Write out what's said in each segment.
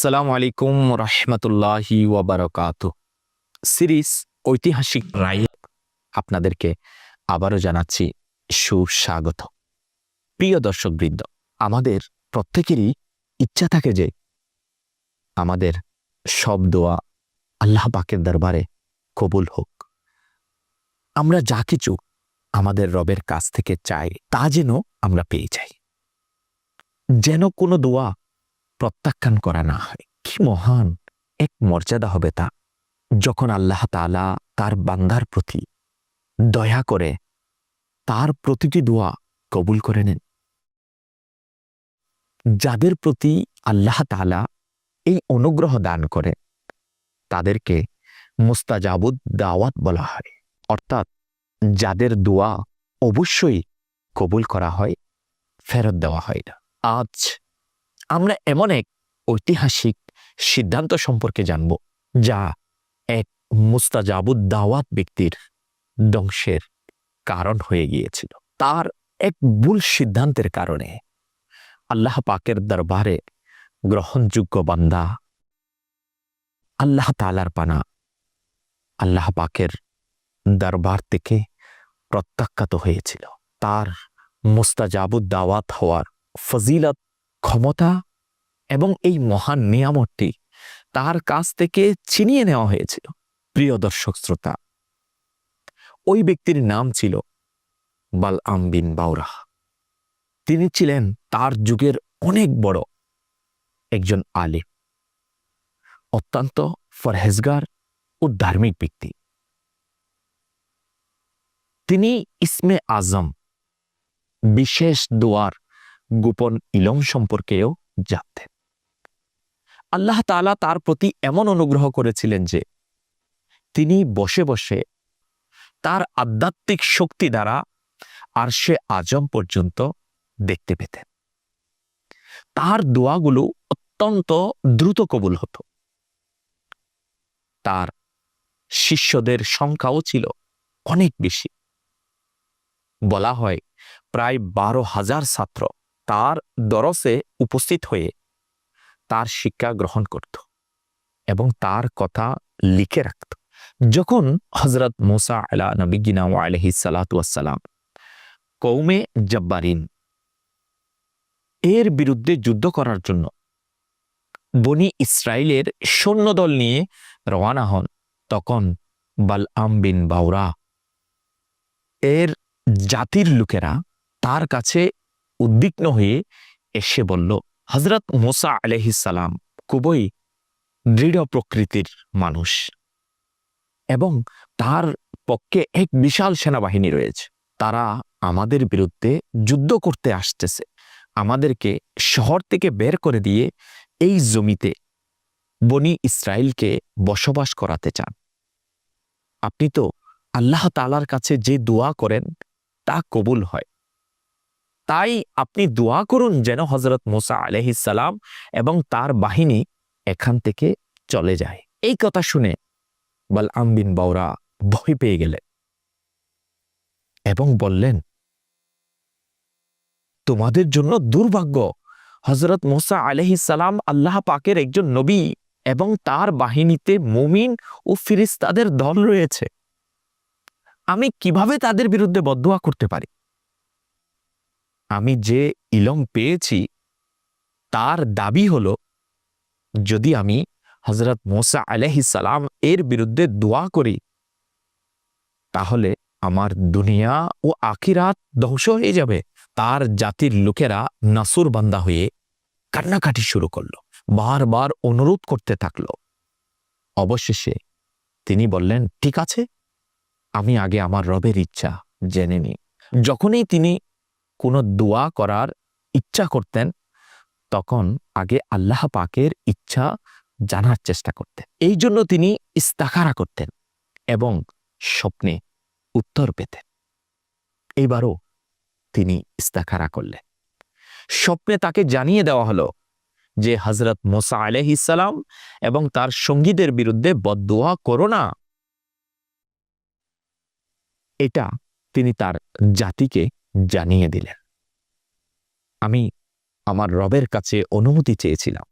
আসসালামু আলাইকুম রহমতুল্লাহি সিরিজ ঐতিহাসিক রায় আপনাদেরকে আবারও জানাচ্ছি সুস্বাগত। প্রিয় দর্শক দর্শকবৃন্দ, আমাদের প্রত্যেকেরই ইচ্ছা থাকে যে আমাদের সব দোয়া আল্লাহ পাকের দরবারে কবুল হোক। আমরা যা কিছু আমাদের রবের কাছ থেকে চাই, তা যেন আমরা পেয়ে যাই। যেন কোনো দোয়া প্রত্যাখ্যান করা না। হয় কি মহান এক মর্যাদা হবে তা। যখন আল্লাহ তাআলা তার বান্দার প্রতি দয়া করে তার প্রতিটি দোয়া কবুল করে নেন, যাদের প্রতি আল্লাহ তাআলা এই অনুগ্রহ দান করে, তাদেরকে মুস্তাজাবুদ দাওয়াত বলা হয়। অর্থাৎ যাদের দোয়া অবশ্যই কবুল করা হয়, ফেরত দেওয়া হয় না। আজ আমরা এমন এক ঐতিহাসিক সিদ্ধান্ত সম্পর্কে জানব, যা এক মুস্তাজাবুদ দাওয়াত ব্যক্তির ধ্বংসের কারণ হয়ে গিয়েছিল। তার এক ভুল সিদ্ধান্তের কারণে আল্লাহ পাকের দরবারে গ্রহণযোগ্য বান্দা আল্লাহ তালার পানা আল্লাহ পাকের দরবার থেকে প্রত্যাখ্যাত হয়েছিল। তার মুস্তাজাবুদ দাওয়াত হওয়ার ফজিলত ক্ষমতা এবং এই মহান নিয়ামতটি তার কাছ থেকে ছিনিয়ে নেওয়া হয়েছিল। প্রিয় দর্শক শ্রোতা, ওই ব্যক্তির নাম ছিল বাল বিন বাউরাহ তিনি ছিলেন তার যুগের অনেক বড় একজন আলিম, অত্যন্ত ফরহেজগার ও ধার্মিক ব্যক্তি। তিনি ইসমে আজম বিশেষ দোয়ার গোপন ইলম সম্পর্কেও জানতেন। আল্লাহ তাআলা তার প্রতি এমন অনুগ্রহ করেছিলেন যে, তিনি বসে বসে তার আধ্যাত্মিক শক্তি দ্বারা আর সে আজম পর্যন্ত দেখতে পেতেন। তার দোয়াগুলো অত্যন্ত দ্রুত কবুল হতো। তার শিষ্যদের সংখ্যাও ছিল অনেক বেশি। বলা হয়, প্রায় বারো হাজার ছাত্র তার দরসে উপস্থিত হয়ে তার শিক্ষা গ্রহণ করত এবং তার কথা লিখে রাখত। যখন হজরত মোসা আলা নবিগিনা আলহি সালাতাম কৌমে জব্বারিন এর বিরুদ্ধে যুদ্ধ করার জন্য বনি ইসরায়েলের সৈন্যদল নিয়ে রওয়ানা হন, তখন বাল বিন বাউরা এর জাতির লোকেরা তার কাছে উদ্বিগ্ন হয়ে এসে বলল হজরত মোসা আলহিসাল্লাম খুবই দৃঢ় প্রকৃতির মানুষ এবং তার পক্ষে এক বিশাল সেনাবাহিনী রয়েছে। তারা আমাদের বিরুদ্ধে যুদ্ধ করতে আসতেছে। আমাদেরকে শহর থেকে বের করে দিয়ে এই জমিতে বনি ইসরায়েলকে বসবাস করাতে চান। আপনি তো আল্লাহ তালার কাছে যে দোয়া করেন তা কবুল হয়। তাই আপনি দোয়া করুন যেন হজরত মোসা আলহিসাল্লাম এবং তার বাহিনী এখান থেকে চলে যায়। এই কথা শুনে বল আমবিন বাউরা ভয় পেয়ে গেলেন এবং বললেন, তোমাদের জন্য দুর্ভাগ্য হজরত মোসা আলহিসাল্লাম আল্লাহ পাকের একজন নবী এবং তার বাহিনীতে মুমিন ও ফিরিস্তাদের দল রয়েছে। আমি কীভাবে তাদের বিরুদ্ধে বদুয়া করতে পারি? আমি যে ইলম পেয়েছি, তার দাবি হল, যদি আমি হজরত মোসা সালাম এর বিরুদ্ধে দোয়া করি, তাহলে আমার দুনিয়া ও আখিরাত ধ্বংস হয়ে যাবে। তার জাতির লোকেরা নাসুর বান্দা হয়ে কান্নাকাটি শুরু করল, বারবার অনুরোধ করতে থাকল। অবশেষে তিনি বললেন, ঠিক আছে, আমি আগে আমার রবের ইচ্ছা জেনে নিই। যখনই তিনি কোনো দোয়া করার ইচ্ছা করতেন, তখন আগে আল্লাহ পাকের ইচ্ছা জানার চেষ্টা করতেন। এই জন্য তিনি ইস্তাখারা করতেন এবং স্বপ্নে উত্তর পেতেন। এইবারও তিনি ইস্তাখারা করলেন। স্বপ্নে তাকে জানিয়ে দেওয়া হলো যে হজরত মোসা আলহিসাল্লাম এবং তার সঙ্গীদের বিরুদ্ধে বদোয়া করো না। এটা তিনি তার জাতিকে জানিয়ে দিলেন। আমি আমার রবের কাছে অনুমতি চেয়েছিলাম।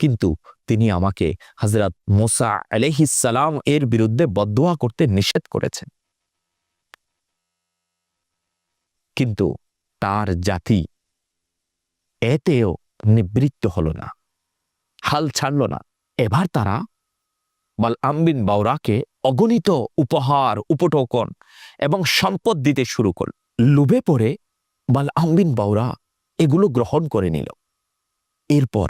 কিন্তু তিনি আমাকে হজরত মোসা আলহিসাল্লাম এর বিরুদ্ধে বদোয়া করতে নিষেধ করেছেন। কিন্তু তার জাতি এতেও নিবৃত্ত হল না, হাল ছাড়ল না। এবার তারা বাল আম্বিন বাউরাকে অগণিত উপহার, উপটোকন এবং সম্পদ দিতে শুরু করল। লোভে পড়ে বাল আম্বিন বাউরা এগুলো গ্রহণ করে নিল। এরপর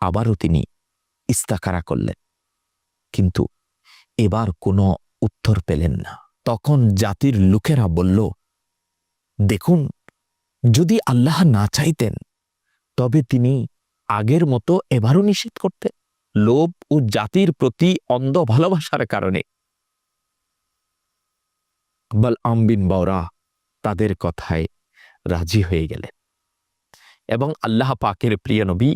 আবারও তিনি ইস্তাকারা করলেন। কিন্তু এবার কোনো উত্তর পেলেন না। তখন জাতির লোকেরা বলল, দেখুন, যদি আল্লাহ না চাইতেন, তবে তিনি আগের মতো এবারও নিষেধ করতেন। লোভ ও জাতির প্রতি অন্ধ ভালোবাসার কারণে। বল আম্বিন বাওরা তাদের কথায় রাজি হয়ে গেলেন এবং আল্লাহ পাকের প্রিয় নবী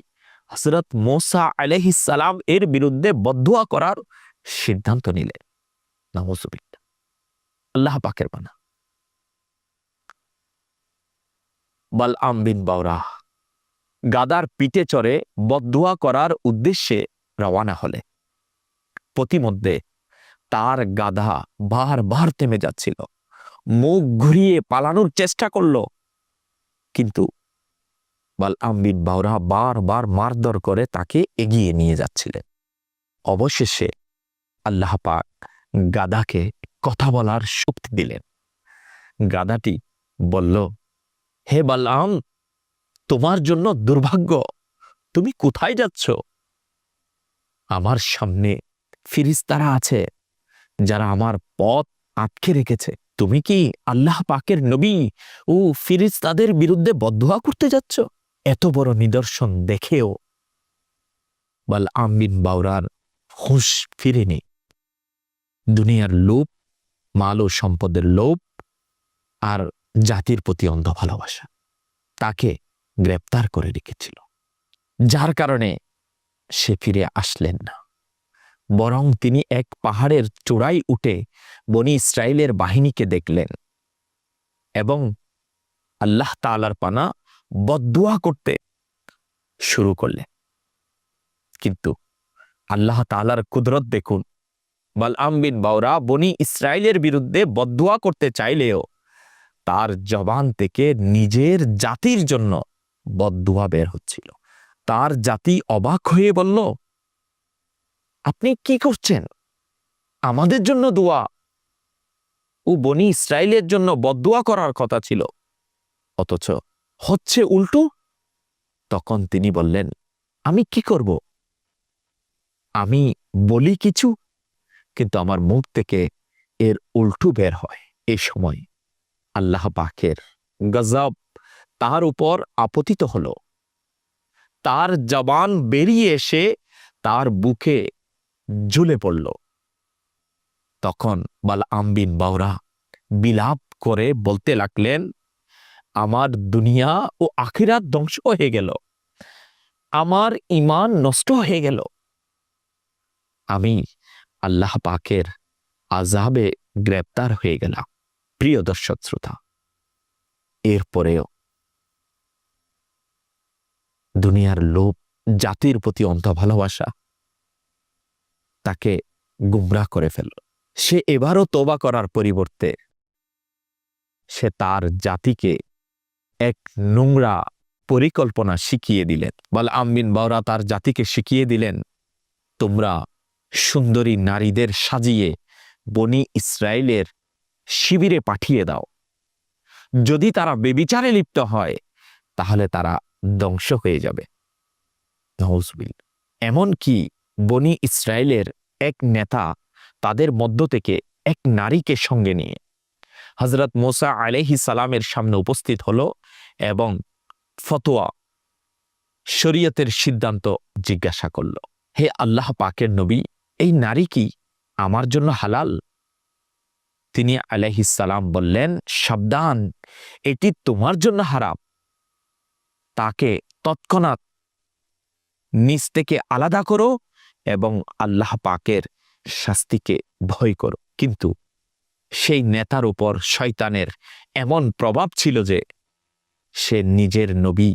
হজরত মোসা আলহিসাল্লাম এর বিরুদ্ধে বদুয়া করার সিদ্ধান্ত নিলেন। আল্লাহ পাকের মানা বল আম্বিন বাওরা গাদার পিঠে চড়ে বদুয়া করার উদ্দেশ্যে রওয়ানা হলে। প্রতিমধ্যে তার গাধা বারবার থেমে যাচ্ছিল। মুখ ঘুরিয়ে পালানোর চেষ্টা করল। কিন্তু বাল আম্বিন বাউরা বারবার মারধর করে তাকে এগিয়ে নিয়ে যাচ্ছিলেন। অবশেষে আল্লাহ পাক গাদাকে কথা বলার শক্তি দিলেন। গাদাটি বলল, হে বালাম তোমার জন্য দুর্ভাগ্য। তুমি কোথায় যাচ্ছ? আমার সামনে ফিরিস্তারা আছে, যারা আমার পথ আটকে রেখেছে। তুমি কি আল্লাহ পাকের নবী ও ফিরিস্তাদের বিরুদ্ধে বদুয়া করতে যাচ্ছ? এত বড় নিদর্শন দেখেও বল আমিন বাউরার হুঁশ ফিরেনি। দুনিয়ার লোভ, মাল ও সম্পদের লোভ আর জাতির প্রতি অন্ধ ভালোবাসা তাকে গ্রেপ্তার করে রেখেছিল। যার কারণে সে ফিরে আসলেন না। বরং তিনি এক পাহাড়ের চূড়ায় উঠে বনি ইসরায়েলের বাহিনীকে দেখলেন এবং আল্লাহ তালার পানা বদুয়া করতে শুরু করলেন। কিন্তু আল্লাহ তালার কুদরত দেখুন বালআম বিন বাউরা বনি ইসরায়েলের বিরুদ্ধে বদুয়া করতে চাইলেও তার জবান থেকে নিজের জাতির জন্য বদুয়া বের হচ্ছিল। তার জাতি অবাক হয়ে বলল, আপনি কি করছেন? আমাদের জন্য দোয়া। ও বনি ইসরায়েলের জন্য বদুয়া করার কথা ছিল। অথচ হচ্ছে উল্টো। তখন তিনি বললেন, আমি কি করব? আমি বলি কিছু, কিন্তু আমার মুখ থেকে এর উল্টো বের হয় এ সময়। আল্লাহ পাকের গজব তার উপর আপতিত হল। তার জবান বেরিয়ে এসে তার বুকে ঝুলে পড়ল। তখন বাল আম্বিন বাউরা বিলাপ করে বলতে লাগলেন, আমার দুনিয়া ও আখিরাত ধ্বংস হয়ে গেল। আমার ইমান নষ্ট হয়ে গেল। আমি আল্লাহ পাকের আজাবে গ্রেপ্তার হয়ে গেলাম। প্রিয় দর্শক শ্রোতা, এরপরেও দুনিয়ার লোভ, জাতির প্রতি অন্ত ভালোবাসা তাকে গুমরা করে ফেলল। সে এবারও তোবা করার পরিবর্তে সে তার জাতিকে এক নোংরা পরিকল্পনা শিখিয়ে দিলেন। বল আমিন, বাওরা তার জাতিকে শিখিয়ে দিলেন, তোমরা সুন্দরী নারীদের সাজিয়ে বনি ইসরায়েলের শিবিরে পাঠিয়ে দাও। যদি তারা বেবিচারে লিপ্ত হয়, তাহলে তারা ধ্বংস হয়ে যাবে। এমন কি বনি ইসরায়েলের এক নেতা তাদের মধ্য থেকে এক নারীকে সঙ্গে নিয়ে হজরত মোসা আলহি সালামের সামনে উপস্থিত হল এবং ফতোয়া, শরীয়তের সিদ্ধান্ত জিজ্ঞাসা করল, হে আল্লাহ পাকের নবী, এই নারী কি আমার জন্য হালাল? তিনি আলাইহিসালাম বললেন, সাবধান, এটি তোমার জন্য হারাম। তাকে তৎক্ষণাৎ নিজ থেকে আলাদা করো এবং আল্লাহ পাকের শাস্তিকে ভয় করো। কিন্তু সেই নেতার উপর শয়তানের এমন প্রভাব ছিল যে সে নিজের নবী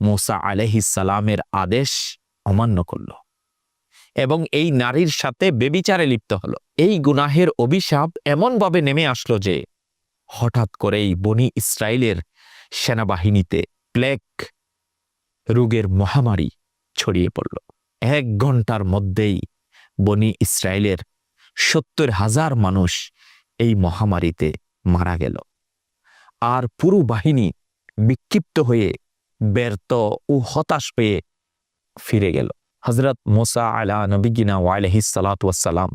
মোসা আলহিসালামের আদেশ অমান্য করল এবং এই নারীর সাথে বেবিচারে লিপ্ত হল। এই গুনাহের অভিশাপ এমনভাবে নেমে আসলো যে হঠাৎ করেই বনি ইসরায়েলের সেনাবাহিনীতে প্লেগ রোগের মহামারী ছড়িয়ে পড়ল। এক ঘণ্টার মধ্যেই বনি ইসরায়েলের সত্তর হাজার মানুষ এই মহামারীতে মারা গেল। আর পুরো বাহিনী বিক্ষিপ্ত হয়ে ব্যর্থ ও হতাশ পেয়ে ফিরে গেল। হজরত মোসা আলা নবিগিনা ওয়ালহি সালাতাম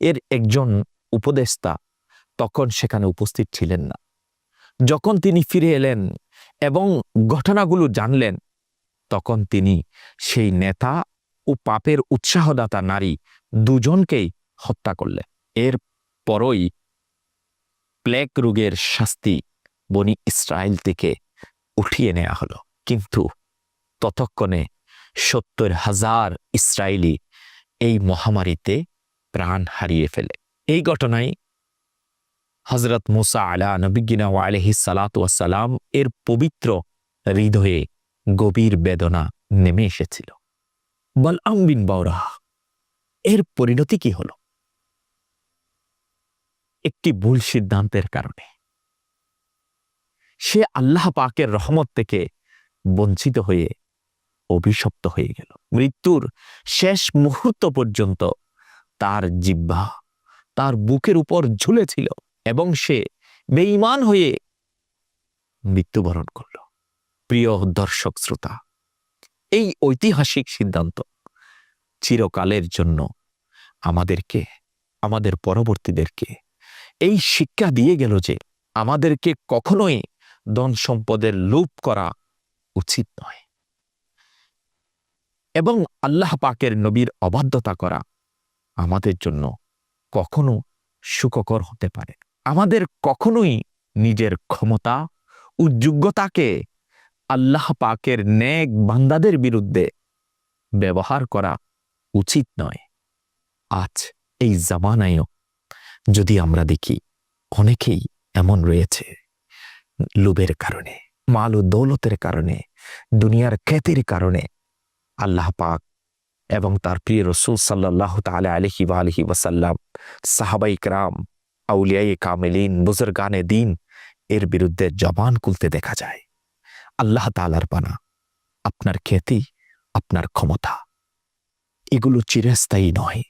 এর একজন উপদেষ্টা তখন সেখানে উপস্থিত ছিলেন না। যখন তিনি ফিরে এলেন এবং ঘটনাগুলো জানলেন, তখন তিনি সেই নেতা ও পাপের উৎসাহদাতা নারী দুজনকেই হত্যা করলেন। এর পরই প্লেগ রোগের শাস্তি বনি ইসরায়েল থেকে উঠিয়ে নেওয়া হলো। কিন্তু ততক্ষণে সত্তর হাজার ইসরায়েলি এই মহামারীতে প্রাণ হারিয়ে ফেলে। এই ঘটনায় হজরত মুসা আলা নবিগিনা আলহি সালাতাম এর পবিত্র হৃদয়ে গভীর বেদনা নেমে এসেছিল। বল বিন বাউরা এর পরিণতি কি হল? একটি ভুল সিদ্ধান্তের কারণে। সে আল্লাহ পাকের রহমত থেকে বঞ্চিত হয়ে অভিশপ্ত হয়ে গেল। মৃত্যুর শেষ মুহূর্ত পর্যন্ত তার জিব্বা তার বুকের উপর ঝুলেছিল। এবং সে বেঈমান হয়ে মৃত্যুবরণ করল। প্রিয় দর্শক শ্রোতা, এই ঐতিহাসিক সিদ্ধান্ত চিরকালের জন্য আমাদেরকে, আমাদের পরবর্তীদেরকে এই শিক্ষা দিয়ে গেল যে আমাদেরকে কখনোই ধন সম্পদের লোভ করা উচিত নয় এবং আল্লাহ পাকের নবীর অবাধ্যতা করা আমাদের জন্য কখনো সুখকর হতে পারে আমাদের কখনোই নিজের ক্ষমতা ও যোগ্যতাকে আল্লাহ পাকের নেক বান্দাদের বিরুদ্ধে ব্যবহার করা উচিত নয়। আজ এই জামানায়ও যদি আমরা দেখি, অনেকেই এমন রয়েছে লোভের কারণে, মাল ও দৌলতের কারণে, দুনিয়ার খ্যাতির কারণে আল্লাহ পাক এবং তার প্রিয় রসুল সাল্লাহ তালা আলহি বা আলহি ওয়াসাল্লাম, সাহাবাই ক্রাম আউলিয়াই কামেলিন, বুজুর্গানে দিন, এর বিরুদ্ধে জবান খুলতে দেখা যায়। আল্লাহ তালার পানা, আপনার খ্যাতি, আপনার ক্ষমতা। এগুলো চিরস্থায়ী নয়।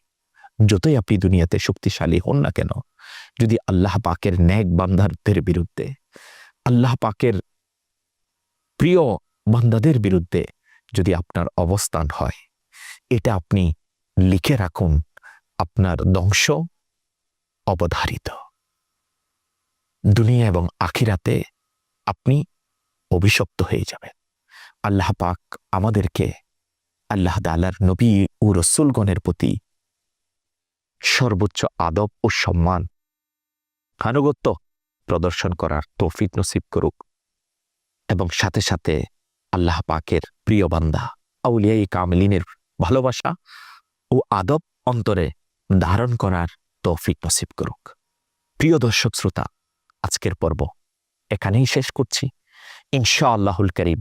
যতই আপনি দুনিয়াতে শক্তিশালী হন না কেন, যদি আল্লাহ পাকের ন্যাক বান্দারদের বিরুদ্ধে, আল্লাহ পাকের প্রিয় বান্দাদের বিরুদ্ধে যদি আপনার অবস্থান হয়, এটা আপনি লিখে রাখুন, আপনার ধ্বংস অবধারিত। দুনিয়া এবং আখিরাতে আপনি অভিশপ্ত হয়ে যাবেন। আল্লাহ পাক আমাদেরকে আল্লাহ দালার নবী ও রসুলগণের প্রতি সর্বোচ্চ আদব ও সম্মান, আনুগত্য প্রদর্শন করার তৌফিক নসিব করুক এবং সাথে সাথে আল্লাহ পাকের প্রিয় বান্দা আউলিয়াই কামলিনের ভালোবাসা ও আদব অন্তরে ধারণ করার তৌফিক নসিব করুক। প্রিয় দর্শক শ্রোতা, আজকের পর্ব এখানেই শেষ করছি। ইনশা আল্লাহুল করিম,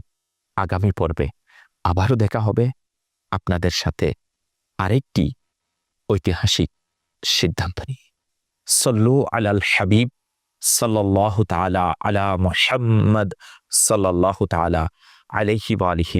আগামী পর্বে আবারও দেখা হবে আপনাদের সাথে আরেকটি ঐতিহাসিক সিদ্ধান্ত নিয়ে। সল্লু আলাল হাবিব সাল্লাহ তালা আলা মোহাম্মদ সাল্লাহ তালা আলহি আলহি